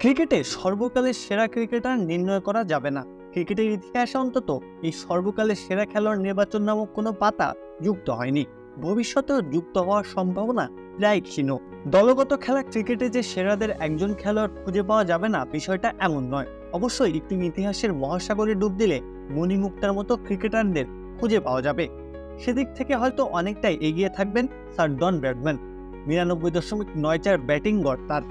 ক্রিকেটে সর্বকালের সেরা ক্রিকেটার নির্ণয় করা যাবে না। ক্রিকেটের ইতিহাসে অন্তত এই সর্বকালের সেরা খেলোয়াড় নির্বাচন নামক কোনো পাতা যুক্ত হয়নি। ভবিষ্যতেও যুক্ত হওয়ার সম্ভাবনা প্রায় ক্ষীণ। দলগত খেলা ক্রিকেটে যে সেরাদের একজন খেলোয়াড় খুঁজে পাওয়া যাবে না, বিষয়টা এমন নয়। অবশ্যই একটি ইতিহাসের মহাসাগরে ডুব দিলে মণিমুক্তার মতো ক্রিকেটারদের খুঁজে পাওয়া যাবে। সেদিক থেকে হয়তো অনেকটাই এগিয়ে থাকবেন স্যার ডন ব্র্যাডম্যান। নিরানব্বই দশমিক নয় চার ব্যাটিং গড় তার।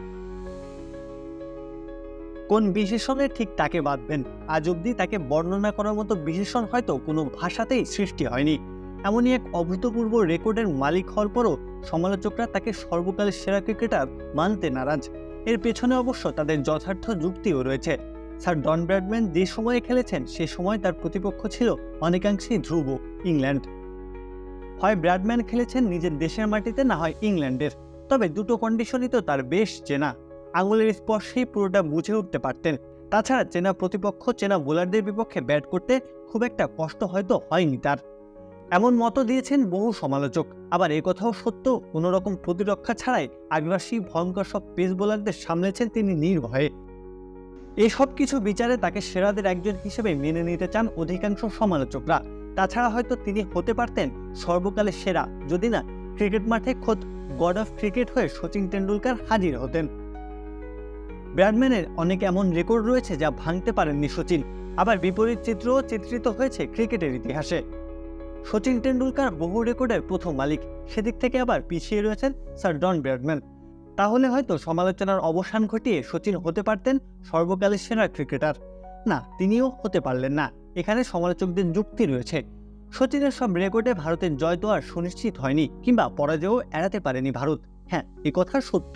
কোন বিশেষণে ঠিক তাকে বাঁধবেন? আজ অবধি তাকে বর্ণনা করার মতো বিশেষণ হয়তো কোনো ভাষাতেই সৃষ্টি হয়নি। এমনই এক অভূতপূর্ব রেকর্ডের মালিক হওয়ার পরও সমালোচকরা তাকে সর্বকালের সেরা ক্রিকেটার মানতে নারাজ। এর পেছনে অবশ্য তাদের যথার্থ যুক্তিও রয়েছে। স্যার ডন ব্র্যাডম্যান যে সময়ে খেলেছেন, সে সময় তার প্রতিপক্ষ ছিল অনেকাংশেই ধ্রুব, ইংল্যান্ড। হয় ব্র্যাডম্যান খেলেছেন নিজের দেশের মাটিতে, না হয় ইংল্যান্ডের। তবে দুটো কন্ডিশনই তো তার বেশ চেনা। আঙুলের স্পর্শেই পুরোটা বুঝে উঠতে পারতেন। তাছাড়া চেনা প্রতিপক্ষ, চেনা বোলারদের বিপক্ষে ব্যাট করতে খুব একটা কষ্ট হয়তো হয়নি তার। এমন মত দিয়েছেন বহু সমালোচক। আবার কথাও সত্য কোনো রকম প্রতিরক্ষা ছাড়াই আগ্রাসী ভয়ঙ্কর সব পেস বোলারদের সামলেছেন তিনি নির্ভয়ে। এসব কিছু বিচারে তাকে সেরাদের একজন হিসেবে মেনে নিতে চান অধিকাংশ সমালোচকরা। তাছাড়া হয়তো তিনি হতে পারতেন সর্বকালের সেরা, যদি না ক্রিকেট মাঠে খোদ গড অফ ক্রিকেট হয়ে সচিন তেন্ডুলকার হাজির হতেন। ব্র্যাডম্যানের অনেক এমন রেকর্ড রয়েছে যা ভাঙতে পারেননি সচিন। আবার বিপরীত চিত্রও চিত্রিত হয়েছে ক্রিকেটের ইতিহাসে। সচিন টেন্ডুলকার বহু রেকর্ডের প্রথম মালিক, সেদিক থেকে আবার পিছিয়ে রয়েছেন স্যার ডন ব্র্যাডম্যান। তাহলে হয়তো সমালোচনার অবসান ঘটিয়ে সচিন হতে পারতেন সর্বকালের সেরা ক্রিকেটার। না, তিনিও হতে পারলেন না, এখানে সমালোচকদের যুক্তি রয়েছে। সচিনের সব রেকর্ডে ভারতের জয় তো আর সুনিশ্চিত হয়নি, কিংবা পরাজয়ও এড়াতে পারেনি ভারত। হ্যাঁ এ কথা সত্য।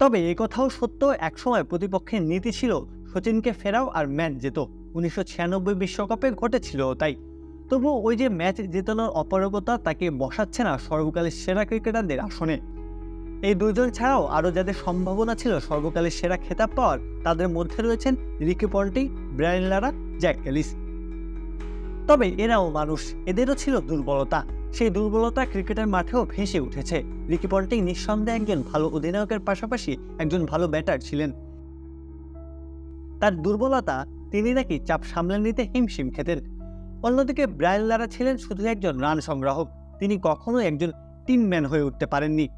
তবে এ কথাও সত্য, একসময় প্রতিপক্ষের নীতি ছিল সচিনকে ফেরাও আর ম্যাচ যেত উনিশশো ছিয়ানব্বই বিশ্বকাপে ঘটেছিল তাই। তবু ওই যে ম্যাচ জেতানোর অপারগতা তাকে বসাচ্ছে না সর্বকালের সেরা ক্রিকেটারদের আসনে। এই দুজন ছাড়াও আরও যাদের সম্ভাবনা ছিল সর্বকালের সেরা খেতাব পাওয়ার, তাদের মধ্যে রয়েছেন Ricky Ponting, Brian Lara Jacques Kallis তবে এরাও মানুষ, এদেরও ছিল দুর্বলতা। সেই দুর্বলতা ক্রিকেটের মাঠেও ভেসে উঠেছে। রিকি পন্টিং নিঃসন্দেহে একজন ভালো অধিনায়কের পাশাপাশি একজন ভালো ব্যাটার ছিলেন। তার দুর্বলতা তিনি নাকি চাপ সামলে নিতে হিমশিম খেতেন। অন্যদিকে ব্রায়ান লারা ছিলেন শুধু একজন রান সংগ্রাহক। তিনি কখনো একজন টিম ম্যান হয়ে উঠতে পারেননি।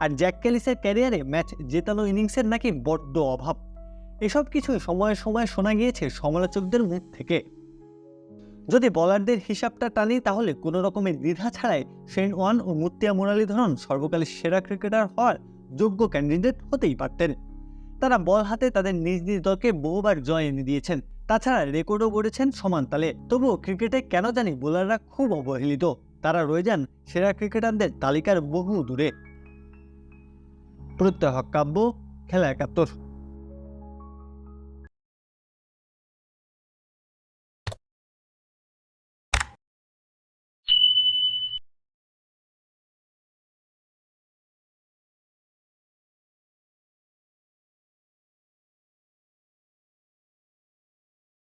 আর জ্যাক ক্যালিসের ক্যারিয়ারে ম্যাচ জেতানো ইনিংসের নাকি বড্ড অভাব। এসব কিছুই সময়ে সময়ে শোনা গিয়েছে সমালোচকদের মুখ থেকে। যদি বলারদের হিসাবটা টানি, তাহলে কোনো রকমের দ্বিধা ছাড়াই শেন ওয়ান ও মুত্তিয়া মুরালীধরন সর্বকালের সেরা ক্রিকেটার হওয়ার যোগ্য ক্যান্ডিডেট হতেই পারতেন। তারা বল হাতে তাদের নিজ নিজ দলকে বহুবার জয় এনে দিয়েছেন। তাছাড়া রেকর্ডও গড়েছেন সমান তালে। তবুও ক্রিকেটে কেন জানি বোলাররা খুব অবহেলিত। তারা রয়ে যান সেরা ক্রিকেটারদের তালিকার বহু দূরে। প্রত্যহ কাব্য, খেলা একাত্তর।